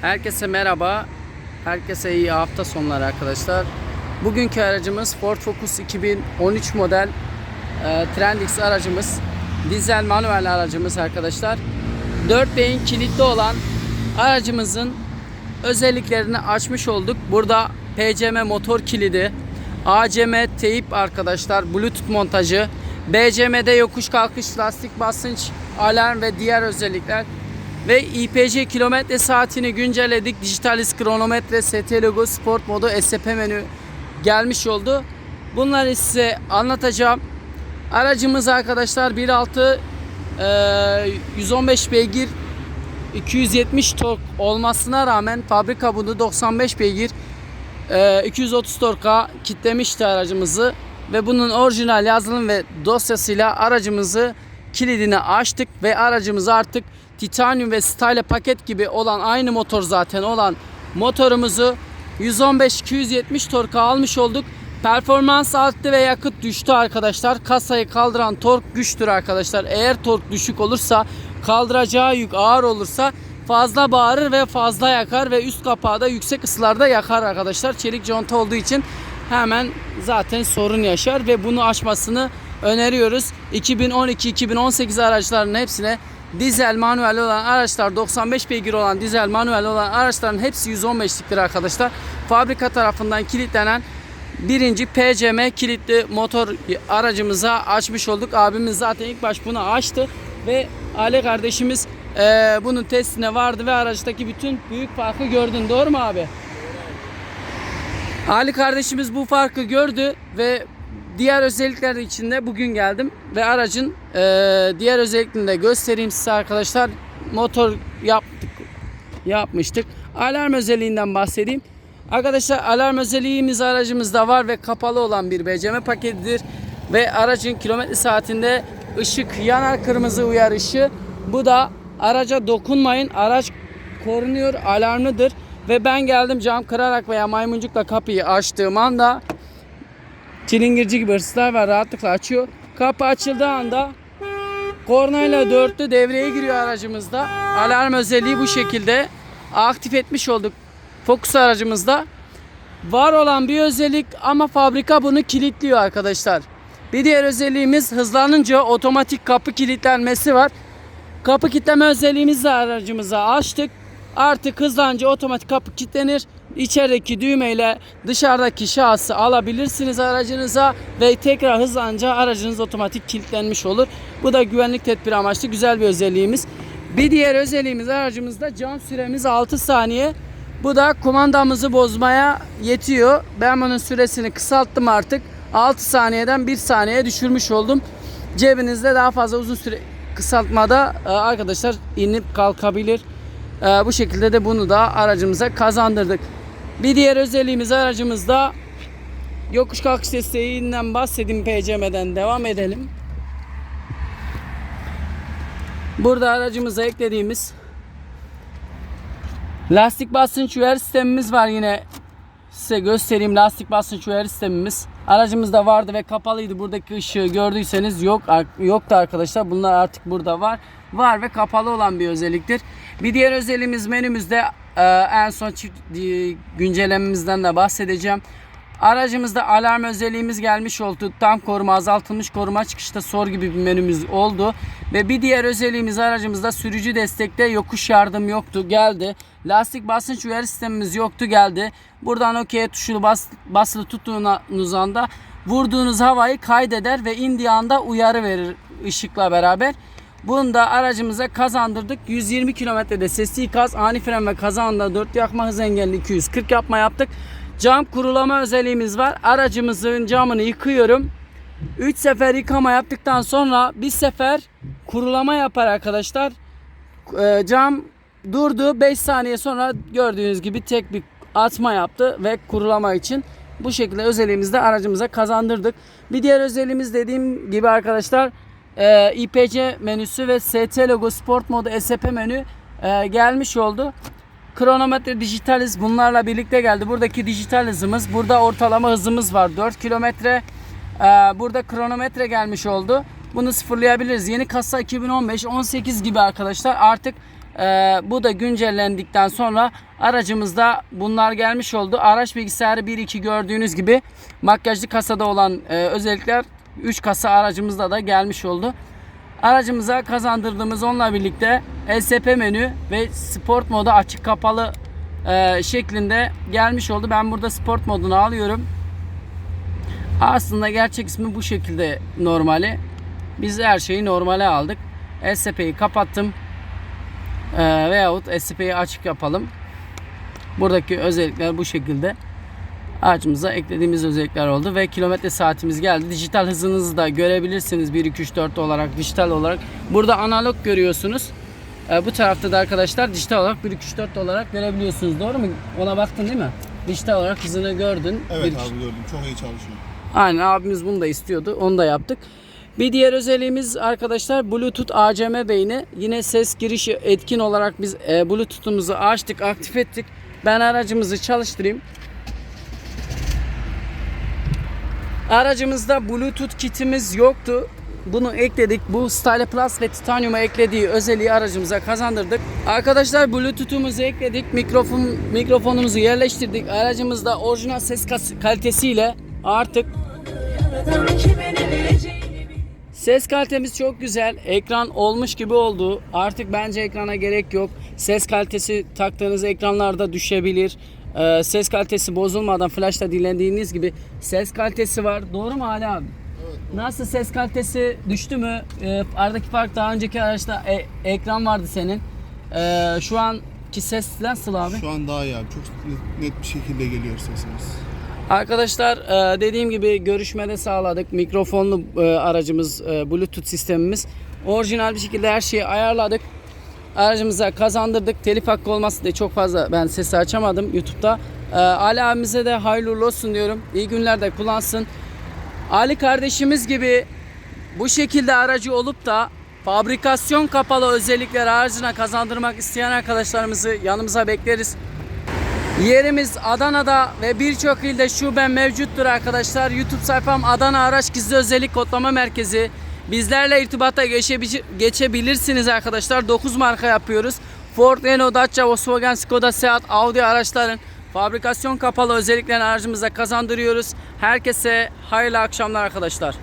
Herkese merhaba. Herkese iyi hafta sonları arkadaşlar. Bugünkü aracımız Ford Focus 2013 model e, Trendix aracımız. Dizel manuel aracımız arkadaşlar. 4 beyin kilitli olan aracımızın özelliklerini açmış olduk. Burada PCM motor kilidi, ACM teyip arkadaşlar, Bluetooth montajı, BCM'de yokuş kalkış lastik basınç, alarm ve diğer özellikler ve IPC kilometre saatini güncelledik. Dijitalis kronometre, ST logo, sport modu, SP menü gelmiş oldu. Bunları size anlatacağım. Aracımız arkadaşlar 1.6 eee, 115 beygir 270 tork olmasına rağmen fabrika bunu 95 beygir eee, 230 torka kitlemişti aracımızı ve bunun orijinal yazılım ve dosyasıyla aracımızı kilidini açtık ve aracımızı artık titanium ve style paket gibi olan aynı motor zaten olan motorumuzu 115-270 torka almış olduk. Performans arttı ve yakıt düştü arkadaşlar. Kasayı kaldıran tork güçtür arkadaşlar. Eğer tork düşük olursa kaldıracağı yük ağır olursa fazla bağırır ve fazla yakar ve üst kapağı da yüksek ısılarda yakar arkadaşlar. Çelik conta olduğu için hemen zaten sorun yaşar ve bunu aşmasını öneriyoruz. 2012-2018 araçlarının hepsine dizel manuel olan araçlar 95 beygir olan dizel manuel olan araçların hepsi 115'liktir arkadaşlar. Fabrika tarafından kilitlenen birinci PCM kilitli motor aracımıza açmış olduk. Abimiz zaten ilk baş bunu açtı ve Ali kardeşimiz eee, bunun testine vardı ve araçtaki bütün büyük farkı gördün. Doğru mu abi? Ali kardeşimiz bu farkı gördü ve diğer özellikler içinde bugün geldim ve aracın eee, diğer özelliklerini de göstereyim size arkadaşlar. Motor yaptık, yapmıştık. Alarm özelliğinden bahsedeyim. Arkadaşlar alarm özelliğimiz aracımızda var ve kapalı olan bir BCM paketidir ve aracın kilometre saatinde ışık yanar kırmızı uyarı ışığı. Bu da araca dokunmayın araç korunuyor alarmlıdır ve ben geldim cam kırarak veya maymuncukla kapıyı açtığım anda çilingirci gibi hırsızlar var rahatlıkla açıyor. Kapı açıldığı anda kornayla dörtlü devreye giriyor aracımızda. Alarm özelliği bu şekilde aktif etmiş olduk Focus aracımızda. Var olan bir özellik ama fabrika bunu kilitliyor arkadaşlar. Bir diğer özelliğimiz hızlanınca otomatik kapı kilitlenmesi var. Kapı kilitleme özelliğimizi aracımıza açtık. Artık hızlanınca otomatik kapı kilitlenir. İçerideki düğmeyle dışarıdaki şahsı alabilirsiniz aracınıza ve tekrar hızlanınca aracınız otomatik kilitlenmiş olur. Bu da güvenlik tedbiri amaçlı güzel bir özelliğimiz. Bir diğer özelliğimiz aracımızda cam süremiz 6 saniye. Bu da kumandamızı bozmaya yetiyor. Ben bunun süresini kısalttım artık. 6 saniyeden 1 saniyeye düşürmüş oldum. Cebinizde daha fazla uzun süre kısaltmada e, arkadaşlar inip kalkabilir. E, Bu şekilde de bunu da aracımıza kazandırdık. Bir diğer özelliğimiz aracımızda yokuş kalkış desteğinden bahsedeyim PCM'den devam edelim. Burada aracımıza eklediğimiz lastik basınç uyarı sistemimiz var yine. Size göstereyim lastik basınç uyarı sistemimiz. Aracımızda vardı ve kapalıydı. Buradaki ışığı gördüyseniz yok yoktu arkadaşlar. Bunlar artık burada var. Var ve kapalı olan bir özelliktir. Bir diğer özelliğimiz menümüzde e, en son çift e, güncellememizden de bahsedeceğim Aracımızda alarm özelliğimiz gelmiş oldu. Tam koruma, azaltılmış koruma çıkışta sor gibi bir menümüz oldu. Ve bir diğer özelliğimiz aracımızda sürücü destekte yokuş yardım yoktu geldi. Lastik basınç uyarı sistemimiz yoktu geldi. Buradan OK tuşunu bas, basılı tuttuğunuz anda vurduğunuz havayı kaydeder ve indiği anda uyarı verir ışıkla beraber. Bunu da aracımıza kazandırdık. 120 kilometrede sesli ikaz, ani fren ve kazanda 4 yakma hız engelli 240 yapma yaptık. Cam kurulama özelliğimiz var. Aracımızın camını yıkıyorum. 3 sefer yıkama yaptıktan sonra bir sefer kurulama yapar arkadaşlar. Ee, cam durdu. 5 saniye sonra gördüğünüz gibi tek bir atma yaptı ve kurulama için bu şekilde özelliğimizi de aracımıza kazandırdık. Bir diğer özelliğimiz dediğim gibi arkadaşlar e, IPC menüsü ve ST logo sport modu SP menü e, gelmiş oldu. Kronometre dijitaliz bunlarla birlikte geldi. Buradaki dijital hızımız, burada ortalama hızımız var 4 kilometre. Ee, burada kronometre gelmiş oldu. Bunu sıfırlayabiliriz. Yeni kasa 2015 18 gibi arkadaşlar. Artık Ee, bu da güncellendikten sonra aracımızda bunlar gelmiş oldu. Araç bilgisayarı 1-2 gördüğünüz gibi makyajlı kasada olan e, özellikler 3 kasa aracımızda da gelmiş oldu. Aracımıza kazandırdığımız onunla birlikte LSP menü ve sport modu açık kapalı e, şeklinde gelmiş oldu. Ben burada sport modunu alıyorum. Aslında gerçek ismi bu şekilde normali. Biz her şeyi normale aldık. LSP'yi kapattım. Ee, veyahut SCP'yi açık yapalım. Buradaki özellikler bu şekilde. Aracımıza eklediğimiz özellikler oldu ve kilometre saatimiz geldi. Dijital hızınızı da görebilirsiniz 1 2 3 4 olarak dijital olarak. Burada analog görüyorsunuz. Ee, bu tarafta da arkadaşlar dijital olarak 1 2 3 4 olarak görebiliyorsunuz. Doğru mu? Ona baktın değil mi? Dijital olarak hızını gördün. Evet 1, 2, abi gördüm. Çok iyi çalışıyor. Aynen abimiz bunu da istiyordu. Onu da yaptık. Bir diğer özelliğimiz arkadaşlar Bluetooth ACM beyni. Yine ses girişi etkin olarak biz e, Bluetooth'umuzu açtık, aktif ettik. Ben aracımızı çalıştırayım. Aracımızda Bluetooth kitimiz yoktu. Bunu ekledik. Bu Style Plus ve Titanium'a eklediği özelliği aracımıza kazandırdık. Arkadaşlar Bluetooth'umuzu ekledik. Mikrofon mikrofonumuzu yerleştirdik. Aracımızda orijinal ses kalitesiyle artık Ses kalitemiz çok güzel. Ekran olmuş gibi oldu. Artık bence ekrana gerek yok. Ses kalitesi taktığınız ekranlarda düşebilir. Ee, ses kalitesi bozulmadan flashla dinlediğiniz gibi ses kalitesi var. Doğru mu Ali abi? Nasıl ses kalitesi düştü mü? Ee, aradaki fark daha önceki araçta e- ekran vardı senin. Ee, şu anki ses nasıl abi? Şu an daha iyi abi. Çok net, net bir şekilde geliyor sesimiz. Arkadaşlar e, dediğim gibi görüşmede sağladık. Mikrofonlu e, aracımız, e, Bluetooth sistemimiz. Orijinal bir şekilde her şeyi ayarladık. Aracımıza kazandırdık. Telif hakkı olması diye çok fazla ben sesi açamadım YouTube'da. E, Ali abimize de hayırlı olsun diyorum. İyi günlerde kullansın. Ali kardeşimiz gibi bu şekilde aracı olup da fabrikasyon kapalı özellikler aracına kazandırmak isteyen arkadaşlarımızı yanımıza bekleriz. Yerimiz Adana'da ve birçok ilde şube mevcuttur arkadaşlar. YouTube sayfam Adana Araç Gizli Özellik Kodlama Merkezi. Bizlerle irtibata geçebi- geçebilirsiniz arkadaşlar. 9 marka yapıyoruz. Ford, Renault, Dacia, Volkswagen, Skoda, Seat, Audi araçların fabrikasyon kapalı özelliklerini aracımıza kazandırıyoruz. Herkese hayırlı akşamlar arkadaşlar.